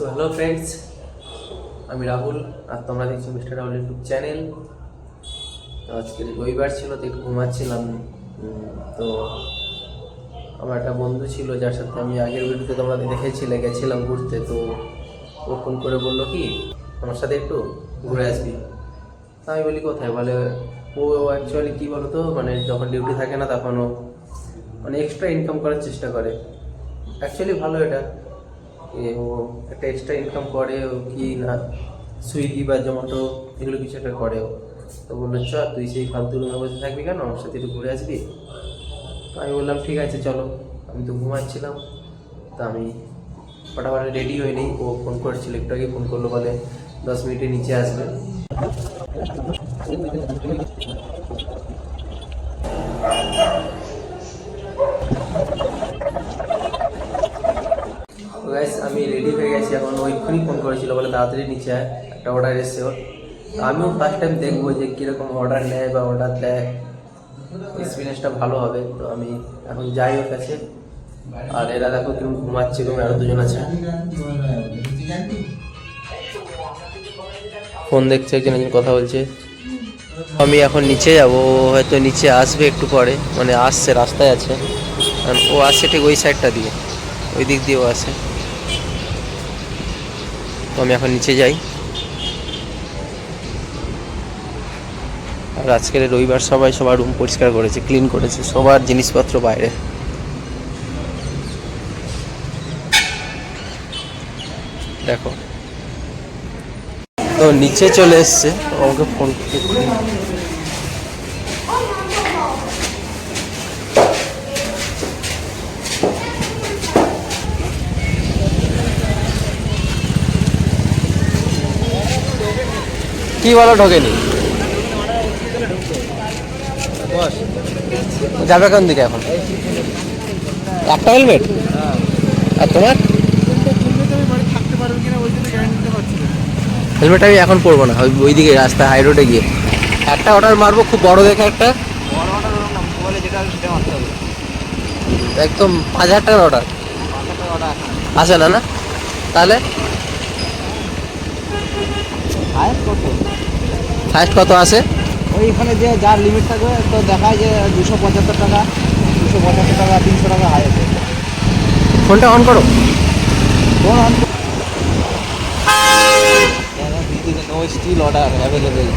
Hello friends আমি রাহুল, আর তোমরা দেখছ মিস্টার রাহুল ইউটিউব চ্যানেল। আজকে রবিবার ছিল, তো একটু ঘুমাচ্ছিলাম। তো আমার একটা বন্ধু ছিল, যার সাথে আমি আগের ভিডিওতে তোমরা দেখেছিলে, গেছিলাম ঘুরতে। তো ও ফোন করে বলল কি, আমার সাথে একটু ঘুরে আসবি? তা আমি বলি, কোথায়? বলে, ও অ্যাকচুয়ালি কী বলো তো মানে যখন ডিউটি থাকে না, তখন ও মানে এক্সট্রা ইনকাম করার চেষ্টা করে। অ্যাকচুয়ালি ভালো এটা। ও একটা এক্সট্রা ইনকাম করে ও কি না সুইগি বা জোম্যাটো এগুলো কিছু একটা করে ও। তো বলল, চ, তুই সেই ফালতু রুমে বসে থাকবি কেন? আমার সাথে একটু ঘুরে আসবি? তো আমি বললাম, ঠিক আছে, চলো। আমি তো ঘুমাচ্ছিলাম। তা আমি ফটাফট রেডি হয়ে নিই। ও ফোন করেছিল, একটু আগে ফোন করল, বলে দশ মিনিটে নিচে আসবে। এক্ষুনি ফোন করেছিল বলে তাড়াতাড়ি নিচে আয়, একটা অর্ডার এসছে। আমিও ফার্স্ট টাইম দেখব যে কীরকম অর্ডার নেয় বা অর্ডার দেয়। এক্সপিরিয়েন্সটা ভালো হবে, তো আমি এখন যাই ওর কাছে। আর এরা দেখো কেমন ঘুমাচ্ছে রুমে আরও দুজন আছে। ফোন দেখছে, একজন একজন কথা বলছে। আমি এখন নিচে যাব হয়তো নিচে আসবে একটু পরে মানে আসছে, রাস্তায় আছে। ও আসছে ঠিক ওই সাইডটা দিয়ে, ওই দিক দিয়ে ও আসে। তো আমি এখন নিচে যাই। আর আজকের রবিবার সবাই সবার রুম পরিষ্কার করেছে ক্লিন করেছে, সবার জিনিসপত্র বাইরে। দেখো। তো নিচে চলে এসছে, আমাকে ফোন কি বলো ঢোকেনি? যাবে কোন দিকে এখন? একটা হেলমেট আর তোমার? হেলমেট আমি এখন পরবো না ওই দিকে রাস্তা হাই রোডে গিয়ে। একটা অর্ডার মারবো খুব বড় দেখে একটা। একদম পাঁচ হাজার টাকার অর্ডার আসে না না? তাহলে? ফার্স্ট কত? আছে? ওইখানে যে যার লিমিট থাকবে তো দেখায় যে দুশো পঁচাত্তর টাকা দুশো পঁচাত্তর টাকা তিনশো টাকা হাই আছে ফোনটা অন করো। কোন নো স্টিল অর্ডার অ্যাভেলেবেল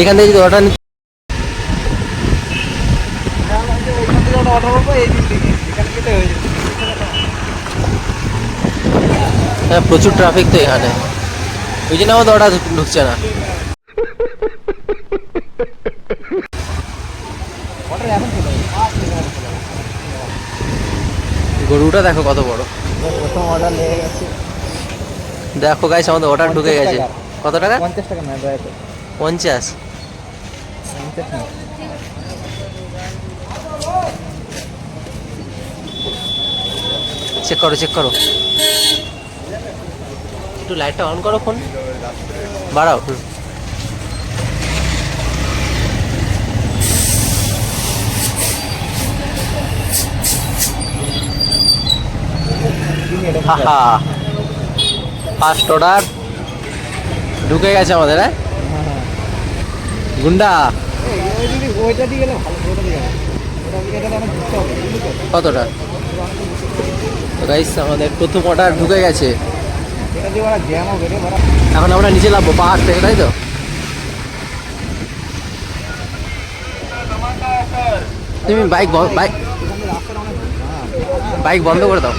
এখান থেকে যদি অর্ডার থেকে হ্যাঁ প্রচুর ট্রাফিক তো এখানে। ওই জন্য আমাদের অর্ডার ঢুকছে না। গরুটা দেখো কত বড়। প্রথম অর্ডার লেগে গেছে দেখো গাইস আমাদের অর্ডার ঢুকে গেছে। কত টাকা? পঞ্চাশ টাকা না পঞ্চাশ। চেক করো চেক করো। একটু লাইটটা অন করো ফোন বাড়াও। ফার্স্ট অর্ডার ঢুকে গেছে আমাদের হ্যাঁ? গুন্ডা। কতটা? গাইস আমাদের প্রথম অর্ডার ঢুকে গেছে। এখন আমরা নিচে নামবো পাহাড় থেকে তাই তো? তুমি বাইক বাইক বাইক বন্ধ করে দাও।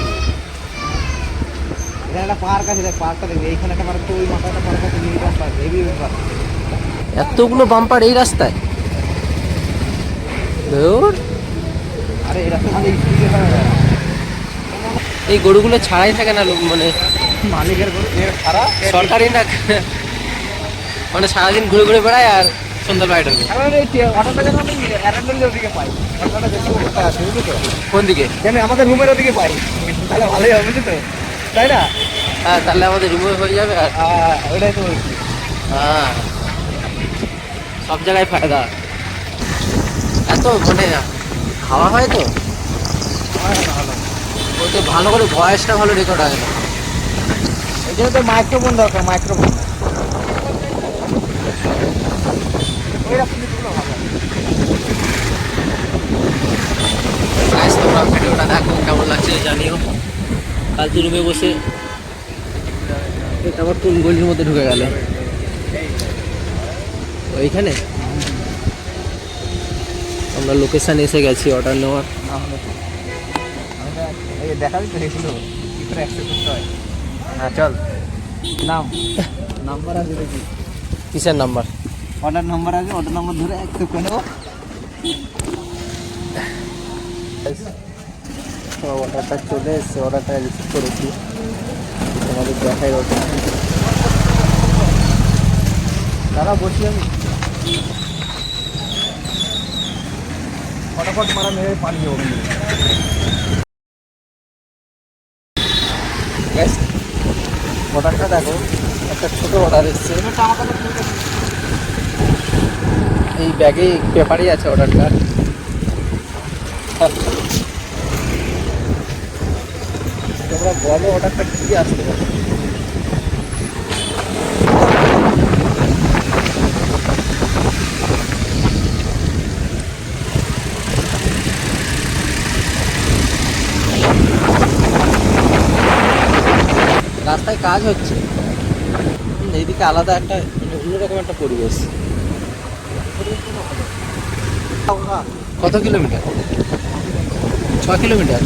এতগুলো বাম্পার এই রাস্তায়। এই গরুগুলো ছাড়াই থাকে না লোক মানে মালিকের গরু সরকারি না মানে সারাদিন ঘুরে ঘুরে বেড়ায় আর সন্ধ্যা বাইরে ঢোকে। কারণ এই টে- অটোটা যেন আমি অ্যারান্ডেলের ওদিকে পাই। অটোটা যেতে কোথায় আছে বুঝলি তো? কোন দিকে? আমাদের রুমের ওদিকে পাই। তাহলে ভালোই হবে তো? তাই না? হ্যাঁ তাহলে আমাদের রিমুভ হয়ে যাবে আর। আহ, ওইটাই তো বলছি। হ্যাঁ সব জায়গায় ফায়দা। এত মানে হাওয়া হয় তো? ভালো। করে ভয়েসটা ভালো রেকর্ড হয় না। জন্য তো মাইক্রোফোন দরকার মাইক্রোফোন তোমরা ভিডিওটা দেখো কেমন লাগছে জানিও। রুমে বসে কোন গলির মধ্যে ঢুকে গেল? ওইখানে? আমরা লোকেশন এসে গেছি অর্ডার নেওয়ার। দেখাবি তো এগুলো কি করে অ্যাক্সেপ্ট করতে হয়। হ্যাঁ চল। নাম। নাম্বার আছে দেখি। কিসের নাম্বার? অর্ডার নাম্বার আছে অর্ডার নাম্বার ধরে করে। নেব অর্ডারটা চলে এসছে অর্ডারটা রিসিভ করেছি। তোমাদের দেখাই ওটা। দাঁড়া বসি আমি। ফটাফট মারা মেরে পালিয়ে যাব। অর্ডারটা দেখো, একটা ছোট অর্ডার এসছে। এই ব্যাগে পেপারই আছে অর্ডারটা তোমরা বলো অর্ডারটা কি আসতে পারে রাস্তায় কাজ হচ্ছে। এইদিকে আলাদা একটা অন্য অন্যরকম একটা পরিবেশ। কত কিলোমিটার? ছ কিলোমিটার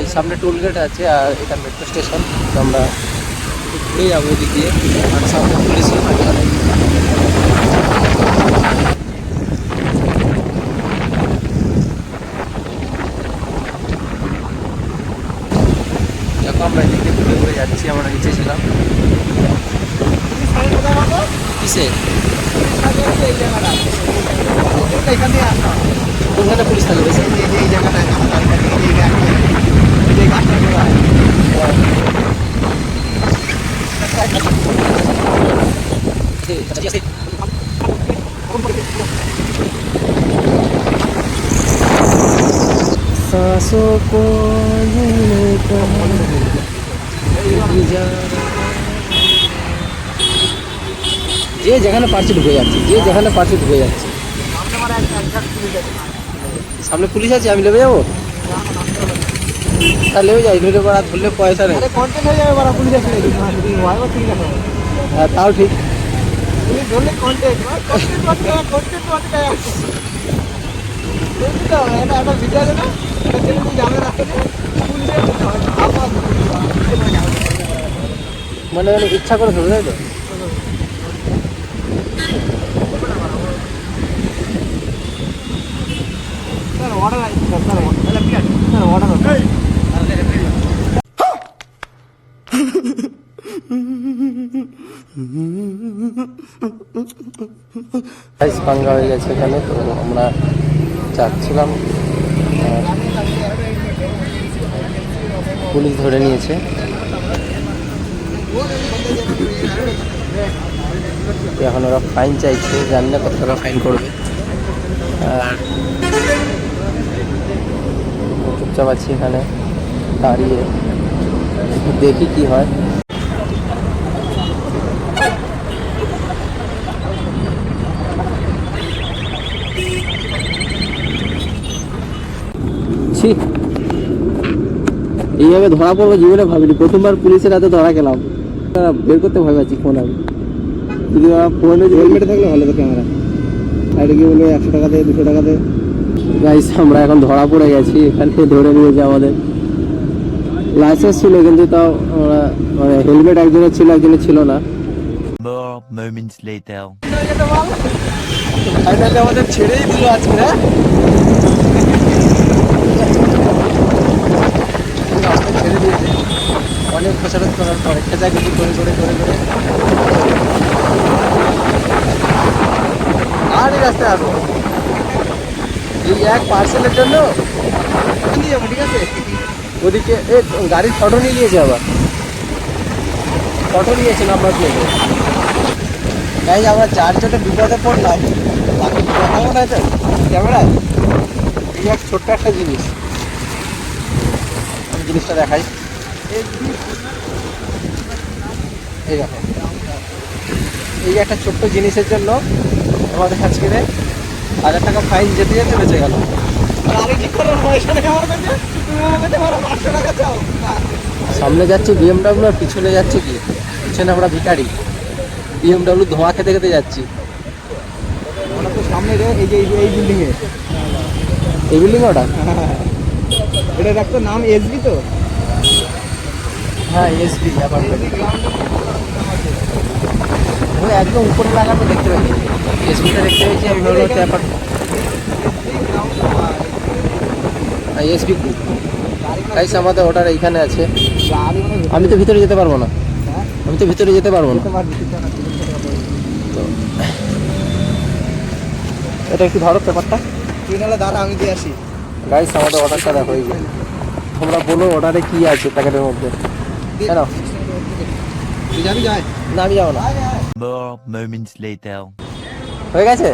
এই সামনে টোল গেট আছে আর এটা মেট্রো স্টেশন তো আমরা ঘুরে যাব ওদিক দিয়ে আর সামনে পুলিশও থাকে আমরা এদিক ঘুরে ঘুরে যাচ্ছি, আমরা নিচে ছিলাম। কিসে? কোনখানে পুলিশ থাকে বেশি এই যে এই জায়গাটায় এই যে এই যে গাছটা করা হয়। सांसों को लेकर जा যে যেখানে পারছে ঢুকে যাচ্ছে যে যেখানে পারছে ঢুকে যাচ্ছে সামনে পুলিশ আছে আমি নেমে যাবো তা নেমে যাই নইলে পর ধরলে পয়সা নেই। আরে কন্টেন্ট হয়ে যাবে বারা পুলিশ আসলে হয় বা ঠিক আছে হ্যাঁ, তাও ঠিক। ধরলে কন্টেন্ট হবে কন্টেন্ট এটা একটা ভিডিও আছে না? হয় মানে মানে ইচ্ছা করে ধরে তাই তো? স্যার অর্ডার আছে স্যার স্যার তাহলে ঠিক আছে। স্যার অর্ডার আছে প্রাইস পাঙ্গা হয়ে গেছে এখানে, তো আমরা যাচ্ছিলাম। পুলিশ ধরে নিয়েছে। এখন ওরা ফাইন চাইছে, জানি না কত টাকা ফাইন করবে। আর চুপচাপ আছি এখানে, দাঁড়িয়ে। দেখি কি হয়। ছি এইভাবে ধরা পড়ব জীবনে ভাবিনি। প্রথমবার পুলিশের হাতে ধরা গেলাম। বের করতে ভয় পাচ্ছি ফোন আমি। যদি ফোনে হেলমেটে থাকলে ভালো তো ক্যামেরা সাইডে কি বলবে একশো টাকা দে দুশো টাকা দে গাইস আমরা এখন ধরা পড়ে গেছি এখানে ধরে নিয়েছে আমাদের। লাইসেন্স ছিল কিন্তু তাও আমরা মানে হেলমেট একজনের ছিল একজনের ছিল না। Moments later. ফাইনালি আমাদের ছেড়েই দিল আজকে হ্যাঁ আমাদের ছেড়ে দিয়েছে। অনেক খোঁচারত করার পরে খেঁচাখুচি করে করে করে করে আর এই রাস্তায় আসব। এই এক পার্সেলের জন্য নিয়ে যাব, ঠিক আছে? ওদিকে এ, গাড়ির ফটো নিয়ে গিয়েছে আবার। ফটো নিয়েছে নাম্বার প্লেটে গাইজ আমরা চারজনে বিপদে পড়লাম। বাকি দেখাবো না এটা ক্যামেরায়। এই এক ছোট্ট একটা জিনিস। আমি জিনিসটা দেখাই। এই দেখো। এই একটা ছোট্ট জিনিসের জন্য আমাদের আজকে হাজার টাকা ফাইন যেতে যেতে বেঁচে গেল। সামনে যাচ্ছে বিএমডাব্লিউ আর পিছনে যাচ্ছে কি? পিছনে আমরা ভিখারি। বিএমডাব্লিউ ধোঁয়া খেতে খেতে যাচ্ছি। তো সামনে রে এই যে এই- এই বিল্ডিং এ। এই বিল্ডিং ওটা? এটা দেখতো নাম এসবি তো? হ্যাঁ এসবি অ্যাপার্টমেন্ট। ও একদম উপরে লাগানো দেখতে পাই এসবিটা দেখতে পেয়েছি আমি ভাবলাম অ্যাপার্টমেন্ট হ্যাঁ এসবি গ্রুপ গাইস আমাদের অর্ডার এইখানে আছে। আমি তো ভিতরে যেতে পারব না। আমি তো ভিতরে যেতে পারব না। তো এটা একটু ধরো পেপারটা তুই নাহলে দাঁড়া আমি দিয়ে আসি। গাইস আমাদের অর্ডারটা দেখো এই যে। তোমরা বলো অর্ডারে কি আছে প্যাকেটের মধ্যে। কেন? না আমি যাব না। More হয়ে গেছে?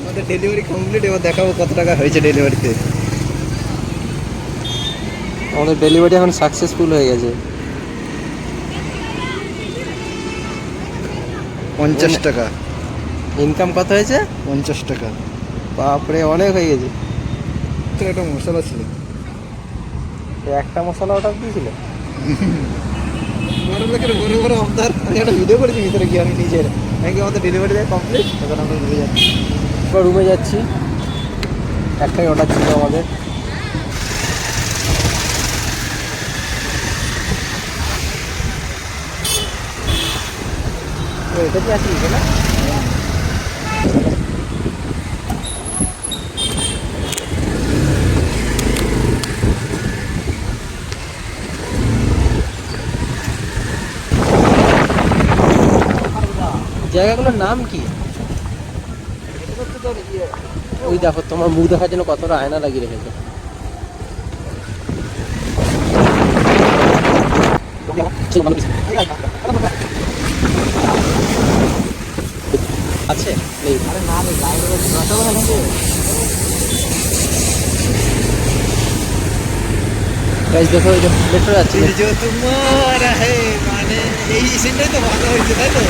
আমাদের ডেলিভারি কমপ্লিট এবার দেখাবো কত টাকা হয়েছে ডেলিভারিতে আমাদের ডেলিভারি এখন সাকসেসফুল হয়ে গেছে। পঞ্চাশ টাকা। ইনকাম কত হয়েছে? পঞ্চাশ টাকা। বাপরে অনেক হয়ে গেছে। একটা মশলা ছিল। একটা মশলা অর্ডার দিয়েছিল বড় লোকের বড় বড় আবদার আমি একটা ভিডিও করেছি ভিতরে গিয়ে আমি নিজের। আমি কি আমাদের ডেলিভারি দেয় কমপ্লিট তখন আমরা যাচ্ছি। রুমে যাচ্ছি। একটাই অর্ডার ছিল আমাদের। এটা কি আছে? না? জায়গাগুলোর নাম কি? ওই দেখো, তোমার মুখ দেখার জন্য কতটা আয়না লাগিয়ে রেখেছে। আছে? নেই আরে না রে গাড়ি রসগোল্লা খাবে গাইজ দেখো ওই তোমার যাচ্ছে মানে এই সিনটাই তো ভালো হয়েছে তাই তো?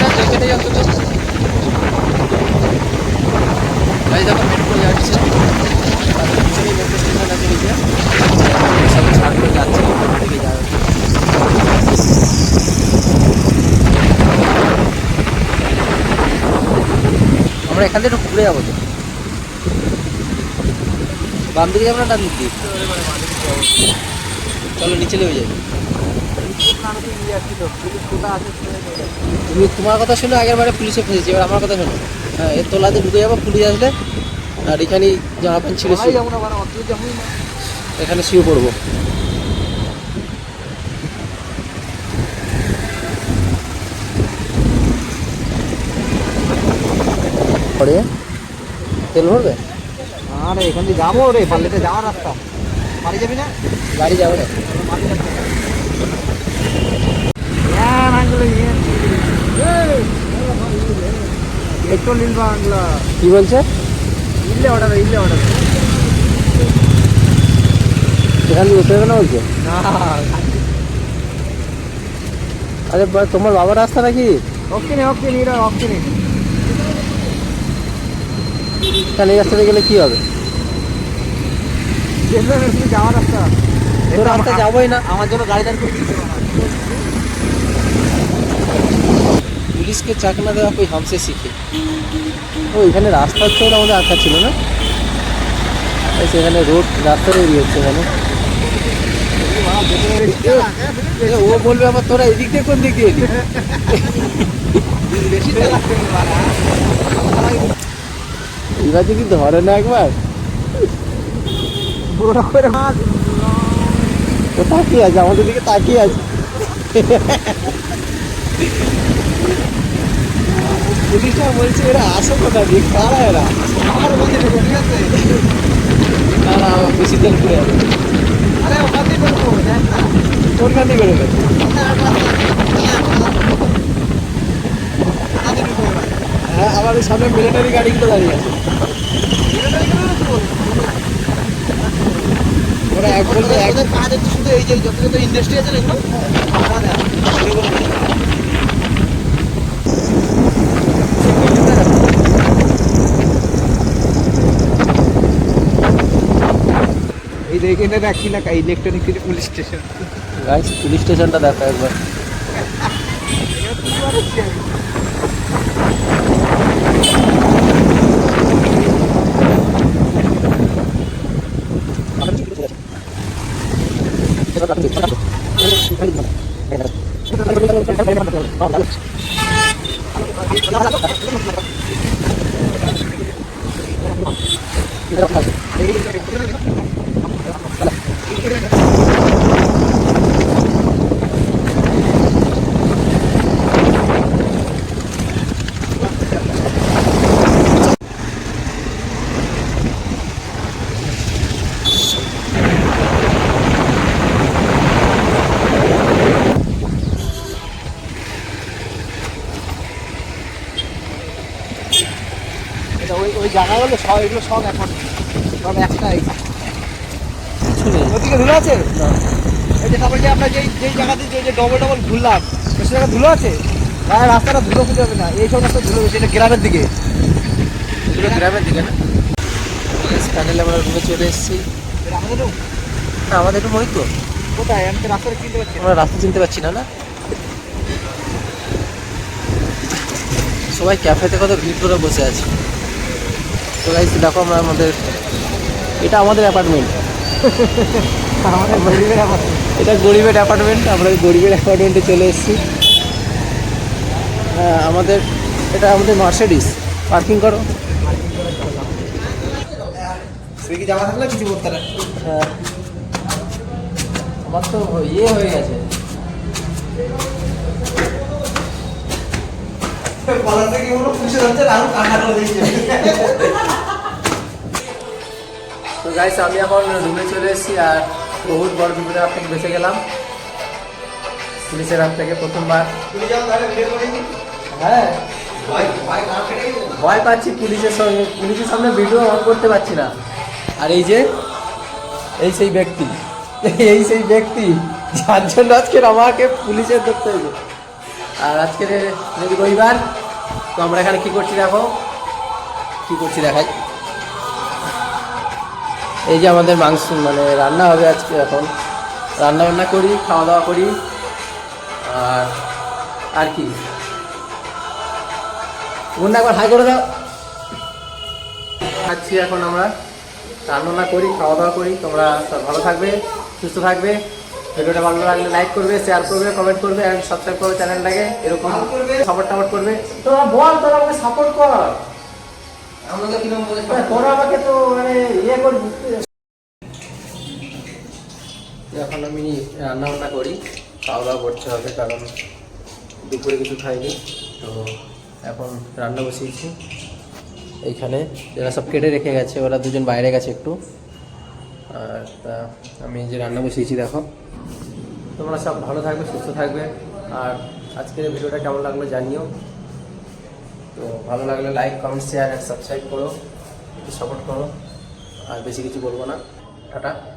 যাচ্ছে সব যাচ্ছে। আমরা এখান থেকে একটু ঘুরে যাব তো। বাম দিকে যাব না, ডান দিক চলো, নিচে নেমে যাই। তুমি তোমার কথা শুনে আগের বারে পুলিশে ফেসেছি, এবার আমার কথা শোনো। হ্যাঁ এর তোলাতে ঢুকে যাব, পুলিশ আসলে, আর এখানে জামা প্যান্ট ছিল এখানে শুয়ে পড়ব। পরে তেল ভরবে? আরে এখান দিয়ে যাব রে পাল্লেতে যাওয়ার রাস্তা। বাড়ি যাবি না? গাড়ি যাবে হ্যাঁ একটু কি বলছে? ইল্লে অর্ডার ইল্লে অর্ডার। উঠে না বলছে? না। আরে তোমার বাবার রাস্তা নাকি? ওকে নে ওকে নে এরা ওকে নে তাহলে এই রাস্তাতে গেলে কি হবে? যাওয়ার রাস্তা। তোর রাস্তা যাবোই না আমার জন্য গাড়ি দাঁড় করে। পুলিশকে চাকনা দেওয়া কই হামসে শিখে। ও এখানে রাস্তা হচ্ছে আমাদের আঁকা ছিল না? সেখানে রোড রাস্তা তৈরি হচ্ছে এখানে। ও বলবে আবার তোরা এদিক দিয়ে কোন দিক দিয়ে না। এবার যদি ধরে না একবার। বড় করে তো তাকিয়ে আছে, আমাদের দিকে তাকিয়ে আছে। পুলিশটা বলছে, এরা আসো কোথা দিয়ে? কারা এরা। আমার দেখো ঠিক আছে। না আমার বেশি তেল যাবে আরে ওখান করব দেখ না। দিয়ে বেরোবে হ্যাঁ আমার সামনে মিলিটারি গাড়িগুলো দাঁড়িয়ে আছে। ওরা এক বলতে এক ওদের কাজ শুধু এই যে যত যত ইন্ডাস্ট্রি আছে এগুলো এই দেখে না রাখি না ইলেকট্রনিক পুলিশ স্টেশন পুলিশ স্টেশনটা দেখো একবার। এটা ওই ওই জায়গাগুলো সব এগুলো সব এখন সব একটাই ওদিকে ধুলো আছে? এই যে তারপরে যে আমরা যেই যেই জায়গাতে যে যে ডবল ডবল ঘুরলাম সে জায়গায় ধুলো আছে? গায়ে রাস্তাটা ধুলো খুঁজে হবে না। এই সব রাস্তা ধুলো এটা গ্রামের দিকে। গ্রামের দিকে না? প্যানেলে আমরা রুমে চলে এসেছি। আমাদের room? না আমাদের রুম ওই তো। কোথায়? আমি তো রাস্তাটা চিনতে পারছি আমরা রাস্তা চিনতে পারছি না না? সবাই ক্যাফেতে কত ভিড় করে বসে আছে। তো গাইস দেখো আমরা আমাদের এটা আমাদের অ্যাপার্টমেন্ট আমাদের গরিবের আমার এটা গরিবের অ্যাপার্টমেন্ট আমরা গরিবের অ্যাপার্টমেন্টে চলে এসেছি। হ্যাঁ আমাদের এটা আমাদের মার্সিডিস পার্কিং করো। কি জামা থাকলে কিছু করতে না হ্যাঁ। আমার তো ইয়ে হয়ে গেছে। কলার থেকে হলো পুষে যাচ্ছে আর কাটা করে তো গাইস আমি এখন রুমে চলে এসেছি আর বহুত বড় বিপদের হাত থেকে বেঁচে গেলাম। পুলিশের হাত থেকে প্রথমবার। হ্যাঁ। ভয় পাচ্ছি পুলিশের সঙ্গে পুলিশের সামনে ভিডিও অন করতে পারছি না। আর এই যে এই সেই ব্যক্তি এই সেই ব্যক্তি যার জন্য আজকে আমাকে পুলিশের ধরতে হয়েছে আর আজকে যদি রবিবার, তো আমরা এখানে কি করছি দেখো? কি করছি দেখাই। এই যে আমাদের মাংস মানে রান্না হবে আজকে এখন। রান্না বান্না করি খাওয়া দাওয়া করি। আর আর কি? মুন্না, একবার হাই করে দাও। খাচ্ছি এখন আমরা। রান্না করি খাওয়া দাওয়া করি। তোমরা ভালো থাকবে, সুস্থ থাকবে। ভিডিওটা ভালো লাগলে লাইক করবে শেয়ার করবে কমেন্ট করবে অ্যান্ড সাবস্ক্রাইব করবে চ্যানেলটাকে। এরকম সাপোর্ট টাপোর্ট করবে। তোরা বল তোরা আমাকে সাপোর্ট কর। আমরা তো কীরকম বলে হ্যাঁ, তোরা আমাকে তো মানে ইয়ে করবি এখন আমি রান্না বান্না করি খাওয়া দাওয়া করতে হবে কারণ দুপুরে কিছু খাইনি। তো এখন রান্না বসিয়েছি। এইখানে যারা সব কেটে রেখে গেছে ওরা দুজন বাইরে গেছে একটু। আর আমি যে রান্না বসিয়েছি, দেখো। তোমরা সব ভালো থাকবে, সুস্থ থাকবে। আর আজকের ভিডিওটা কেমন লাগল জানিও। তো ভালো লাগলে like comment share and subscribe করো। সাপোর্ট করো। আর বেশি কিছু বলব না। টাটা।